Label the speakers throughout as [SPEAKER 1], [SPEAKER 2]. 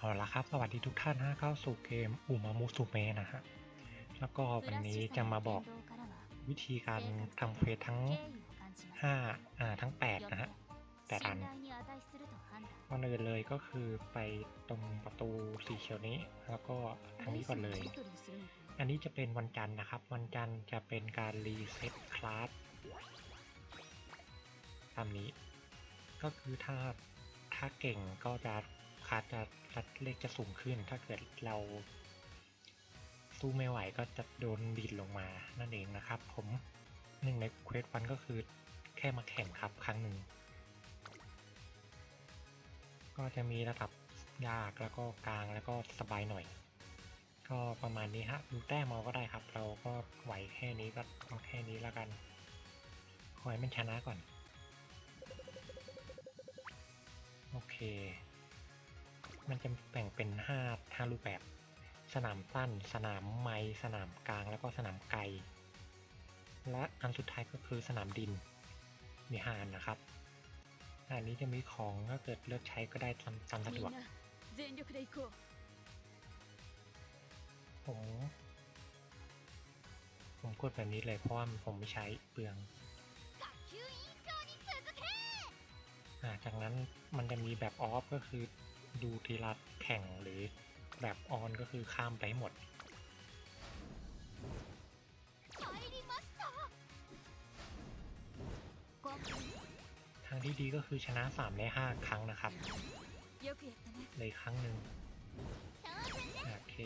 [SPEAKER 1] เอาละครับ สวัสดีทุกท่านนะเข้าสู่เกมอุมามุสุเมะนะฮะ แล้วก็วันนี้จะมาบอกวิธีการทำเควสทั้ง 5 อ่า ทั้ง 8 นะฮะแปดอันก่อนอื่นเลยก็คือไปตรงประตูสีเขียวนี้ แล้วก็ทางนี้ก่อนเลย อันนี้จะเป็นวันจันทร์นะครับ วันจันทร์จะเป็นการรีเซ็ตคลาสตามนี้ ก็คือถ้าถ้าเก่งก็จะ คลาสจะคัดเลขจะสูงขึ้น ถ้าเกิดเราสู้ไม่ไหวก็จะโดนดีดลงมานั่นเองนะครับ ผมหนึ่งในเควสวันก็คือแค่มาแข่งครับครั้งหนึ่ง ก็จะมีระดับยากแล้วก็กลางแล้วก็สบายหน่อย ก็ประมาณนี้ฮะดูแต้มเอาก็ได้ครับ เราก็ไหวแค่นี้ก็เอาแค่นี้แล้วกันขอให้มันชนะก่อน โอเค มันจะแบ่งเป็น5 5รูปแบบ สนามสั้น สนามไม้สนามกลาง แล้วก็สนามไกล และอันสุดท้ายก็คือสนามดิน มีหานนะครับอันนี้จะมีของถ้าเกิดเลือกใช้ก็ได้ตามตามสะดวกผมผมกดแบบนี้เลยเพราะว่าผมไม่ใช้เปลืองอจากนั้นมันจะมีแบบออฟก็คือ ดูทีละแข่งหรือแบบออนก็คือข้ามไปหมด ทางที่ดีก็คือชนะ3ใน5ครั้งนะครับ เลยครั้งหนึ่งโอเค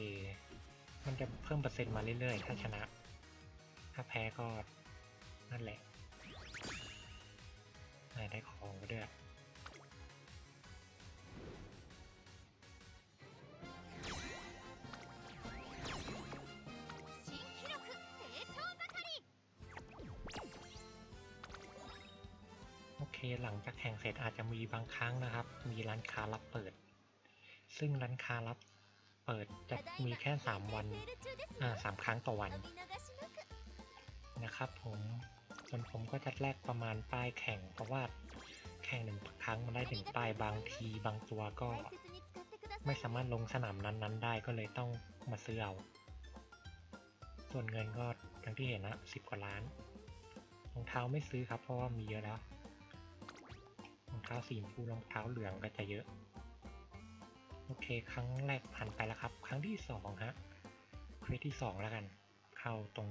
[SPEAKER 1] มันจะเพิ่มเปอร์เซ็นต์มาเรื่อยๆ ถ้าชนะ ถ้าแพ้ก็นั่นแหละได้ของก็ด้วย หลังจากแข่งเสร็จอาจจะมีบางครั้งนะครับ มีร้านค้ารับเปิด ซึ่งร้านค้ารับเปิดจะมีแค่ 3 วันอ่าสามครั้งต่อวันนะครับ ผมส่วนผมก็จะแลกประมาณป้ายแข่งเพราะว่าแข่งหนึ่งครั้งมันได้ถึงป้ายบางทีบางตัวก็ ไม่สามารถลงสนามนั้นๆ ได้ก็เลยต้องมาซื้อเอาส่วนเงินก็อย่างที่เห็นนะสิบกว่าล้านรองเท้าไม่ซื้อครับเพราะว่ามีเยอะแล้ว เท้าสีชมพูรองเท้าเหลืองก็จะเยอะ โอเค ครั้งแรกผ่านไปแล้วครับ ครั้งที่สองฮะเควสที่สองแล้วกัน เข้าตรง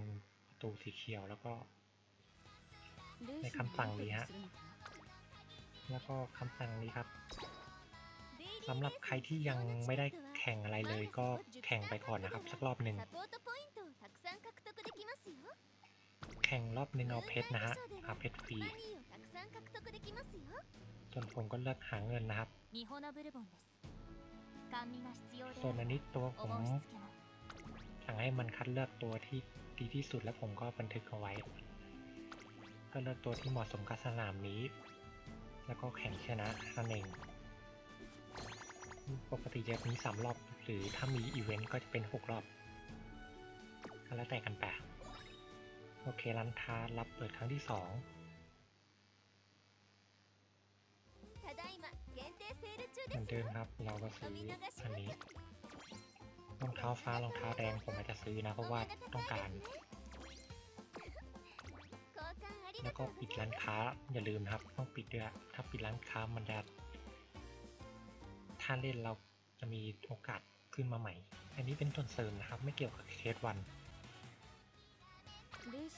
[SPEAKER 1] ประตูสีเขียวแล้วก็ ในคำสั่งนี้ฮะแล้วก็คำสั่งนี้ครับสำหรับใครที่ยังไม่ได้แข่งอะไรเลยก็แข่งไปก่อนนะครับ สักรอบหนึ่งแข่งรอบหนึ่งเอาเพชรนะฮะเอาเพชรฟรี จนผมก็เลือกหาเงินนะครับส่วนอันนี้ตัวผมสั่งให้มันคัดเลือกตัวที่ดีที่สุดแล้วผมก็บันทึกเอาไว้ก็เลือกตัวที่เหมาะสมกับสนามนี้ แล้วก็แข่งชนะนั่นเองปกติจะมีสามรอบ หรือถ้ามีอีเวนต์ก็จะเป็นหกรอบก็แล้วแต่กันไปโอเครันทารับเปิดครั้งที่สอง เหมือนเดิมครับ เราก็ซื้ออันนี้รองเท้าฟ้ารองเท้าแดงผมอาจจะซื้อนะเพราะว่าต้องการ แล้วก็ปิดร้านค้าอย่าลืมครับ ต้องปิดด้วยถ้าปิดร้านค้ามันจะถ้าเล่นเราจะมีโอกาสขึ้นมาใหม่ อันนี้เป็นส่วนเสริมนะครับ ไม่เกี่ยวกับเคสวัน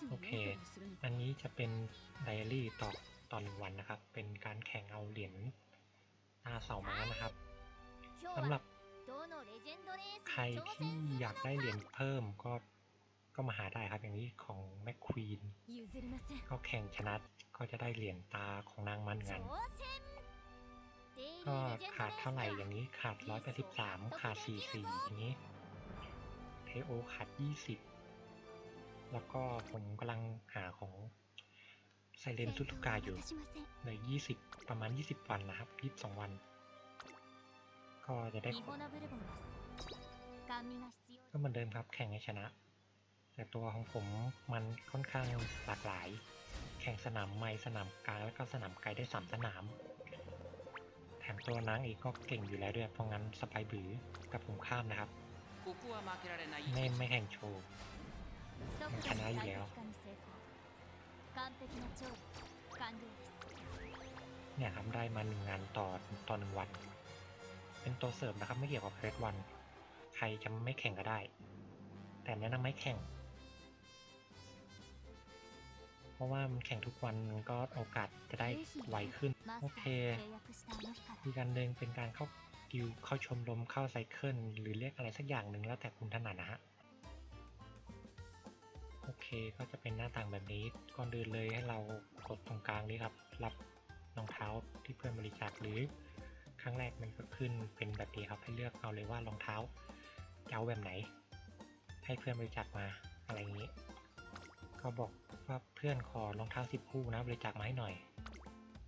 [SPEAKER 1] โอเค อันนี้จะเป็นไดอารี่ต่อตอนวันนะครับ เป็นการแข่งเอาเหรียญ ตาเสาม้านะครับสำหรับใครที่อยากได้เหรียญเพิ่มก็ก็มาหาได้ครับอย่างนี้ของแม็ควีนก็แข่งชนะก็จะได้เหรียญตาของนางมันงัน ก็ขาดเท่าไหร่อย่างนี้ขาด 183 ขาด 44 อย่างนี้เทโอขาด 20 แล้วก็ผมกำลังหาของ ไซเลนทุตุกาอยู่ใน 20 ประมาณ 20 วันนะครับ 22 วัน ก็จะได้ของก็เหมือนเดิมครับ แข่งให้ชนะ แต่ตัวของผมมันค่อนข้างหลากหลาย แข่งสนามไม่สนามกลางแล้วก็สนามไกลได้ 3 สนาม แถมตัวนางเอกก็เก่งอยู่แล้วด้วย เพราะงั้นสไปบือกับผมข้ามนะครับ ไม่ไม่แข่งโชว์
[SPEAKER 2] ชนะอยู่แล้ว
[SPEAKER 1] เนี่ยครับได้มาหนึ่งงานต่อต่อหนึ่งวัน เป็นตัวเสริมนะครับไม่เกี่ยวกับเพลทวัน ใครจะไม่แข่งก็ได้ แต่แนะนำไม่แข่ง เพราะว่ามันแข่งทุกวันก็โอกาสจะได้ไวขึ้น โอเคมีการเดินเป็นการเข้ากิวเข้าชมรมเข้าไซเคิลหรือเรียกอะไรสักอย่างหนึ่งแล้วแต่คุณถนัดนะฮะ ก็จะเป็นหน้าต่างแบบนี้ ก่อนอื่นเลยให้เรากดตรงกลางนี้ครับ รับรองเท้าที่เพื่อนบริจาคหรือครั้งแรกมันก็ขึ้นเป็นแบบนี้ครับให้เลือกเอาเลยว่ารองเท้าจะเอาแบบไหน ให้เพื่อนบริจาคมาอะไรอย่างนี้ ก็บอกว่าเพื่อนขอรองเท้าสิบคู่นะบริจาคมาให้หน่อย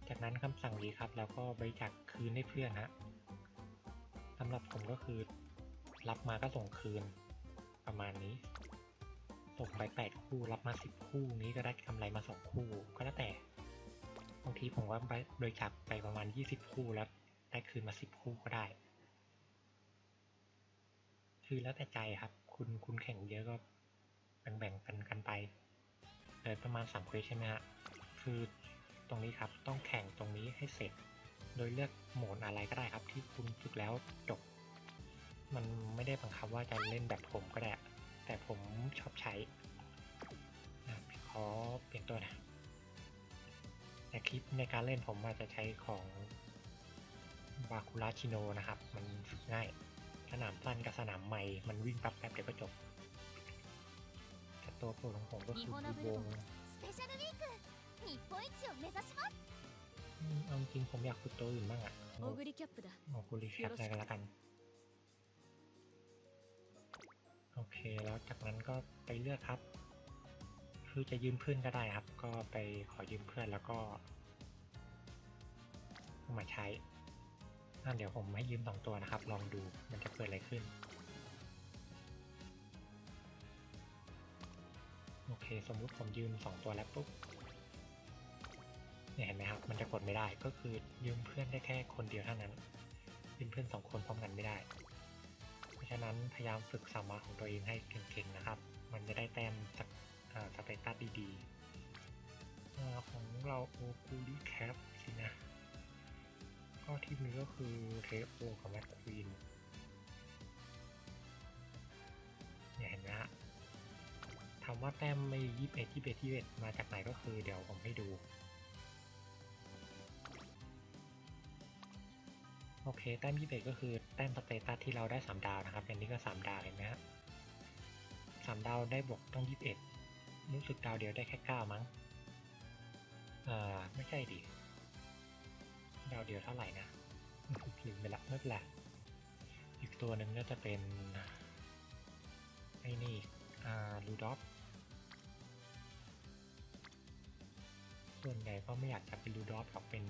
[SPEAKER 1] จากนั้นคำสั่งนี้ครับ แล้วก็บริจาคคืนให้เพื่อนฮะสำหรับผมก็คือรับมาก็ส่งคืนประมาณนี้ ส่งไปแปดคู่รับมาสิบคู่นี้ก็ได้กำไรมาสองคู่ ก็แล้วแต่บางทีผมว่าบริจาคไปประมาณยี่สิบคู่แล้วได้คืนมาสิบคู่ก็ได้ คือแล้วแต่ใจครับ คุณคุณแข่งเยอะก็แบ่งๆกันกันไปเลยประมาณสามเควสใช่ไหมฮะคือตรงนี้ครับต้องแข่งตรงนี้ให้เสร็จ โดยเลือกโหมดอะไรก็ได้ครับ ที่คุณฝึกแล้วจบ มันไม่ได้บังคับว่าจะเล่นแบบผมก็ได้ แต่ผมชอบใช้ขอเปลี่ยนตัวนะแต่คลิปในการเล่นผมอาจจะใช้ของบาคูราชิโนนะครับ มันฝึกง่าย สนามสั้นกับสนามใหม่ มันวิ่งปั๊บแป๊บเดียวก็จบแต่ตัวโปรของผมก็คือวงเอาจริงผมอยากฝึกตัวอื่นบ้างอะโมกุลิแคปได้กันละกัน โอเคแล้วจากนั้นก็ไปเลือกครับ คือจะยืมเพื่อนก็ได้ครับ ก็ไปขอยืมเพื่อนแล้วก็มาใช้อะเดี๋ยวผมให้ยืมสองตัวนะครับ ลองดูมันจะเกิดอะไรขึ้น โอเค สมมุติผมยืมสองตัวแล้วปุ๊บเนี่ยเห็นไหมครับ มันจะกดไม่ได้ก็คือยืมเพื่อนได้แค่คนเดียวเท่านั้น ยืมเพื่อนสองคนพร้อมกันไม่ได้ะฉะนั้นพยายามฝึกสามารถของตัวเองให้เก่งๆนะครับ มันจะได้แต้มจากสเตตัสดีๆของเราโอคูลิแคปสินะ ก็ที่มีก็คือเทปโอกับแมทควีนเนี่ยเห็นไหมฮะถามว่าแต้มไม่ยี่สิบเอ็ดยี่สิบเอ็ดยี่สิบเอ็ดมาจากไหนก็คือเดี๋ยวผมให้ดู โอเค แต้มยี่สิบก็คือแต้มสเตตัสที่เราได้สามดาวนะครับอันนี้ก็สามดาวเห็นไหมฮะสามดาวได้บวกต้องยี่สิบเอ็ดรู้สึกดาวเดียวได้แค่เก้ามั้งอ่าไม่ใช่ดิ ดาวเดียวเท่าไหร่นะลืมไปละไม่เป็นไรอีกตัวหนึ่งก็จะเป็นไอ้นี่ อ่า ลูดอฟส่วนใหญ่ก็ไม่อยากจะเป็นลูดอฟกับเป็น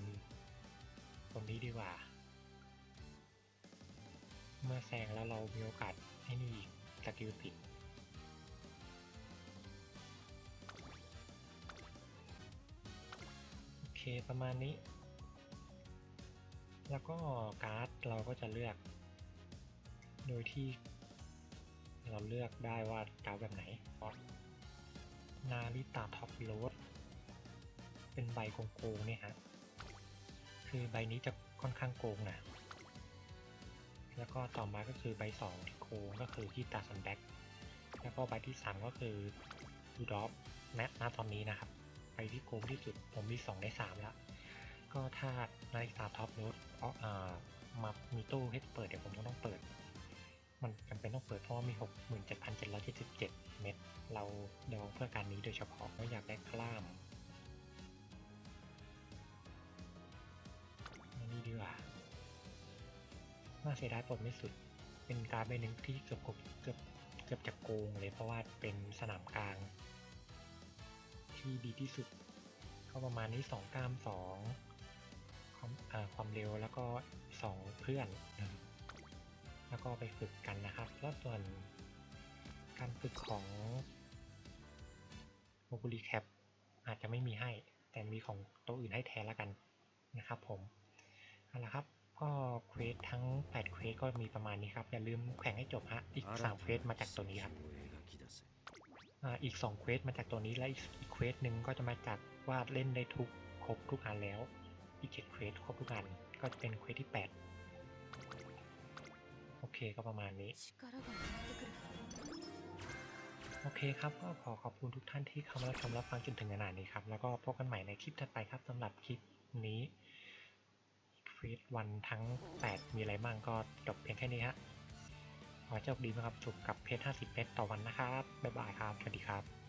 [SPEAKER 1] คนนี้ดีกว่า เมื่อแซงแล้วเรามีโอกาสให้นี่อีกสกิลติดโอเคประมาณนี้ แล้วก็การ์ดเราก็จะเลือก โดยที่เราเลือกได้ว่าจะเอาแบบไหนเพราะนาริตาท็อปโรดเป็นใบโกงๆเนี่ยฮะคือใบนี้จะค่อนข้างโกงนะ แล้วก็ต่อมาก็คือใบสองที่โกงก็คือที่ตาซันแบ็กแล้วก็ใบที่สามก็คือดูดอฟณณตอนนี้นะครับใบที่โกงที่สุดผมมีสองในสามแล้วก็ถ้านาฬิกาท็อปน้ตเพราะอ่ามามีตู้ให้เปิดเดี๋ยวผมก็ต้องเปิด มันจำเป็นต้องเปิดเพราะว่ามี 67,777 เม็ดเราดองเพื่อการนี้โดยเฉพาะไม่อยากได้กล้ามนนี้ดีกว่า น่าเสียดายปลดไม่สุด เป็นการดใบหนึ่งที่เกือบเกือบเกือบจะโกงเลยเพราะว่าเป็นสนามกลาง ที่ดีที่สุดก็ประมาณนี้สองกล้ามสองความความเร็วแล้วก็สองเพื่อน แล้วก็ไปฝึกกันนะครับ แล้วส่วนการฝึกของโมกุลีแคปอาจจะไม่มีให้ แต่มีของโต๊ะอื่นให้แทนแล้วกันนะครับผมเอาละครับ ก็เควสทั้ง8เควสก็มีประมาณนี้ครับ อย่าลืมแข่งให้จบฮะ อีก3เควสมาจากตัวนี้ครับอีก2เควสมาจากตัวนี้และอีกเควสหนึ่งก็จะมาจากว่าเล่นได้ทุกครบทุกอันแล้ว อีกเจ็ดเควสครบทุกอันก็จะเป็นเควสที่ 8 โอเคก็ประมาณนี้ โอเคครับก็ขอขอบคุณทุกท่านที่เข้ามาชมและฟังจนถึงขนาดนี้ครับ แล้วก็พบกันใหม่ในคลิปถัดไปครับสำหรับคลิปนี้ ฟสวันทั้ง 8 มีอะไรบ้างก็จบเพียงแค่นี้ฮะขอให้โชคดีนะครับจบกับเพชร50 เพชรต่อวันนะครับ บ๊ายบายครับ สวัสดีครับ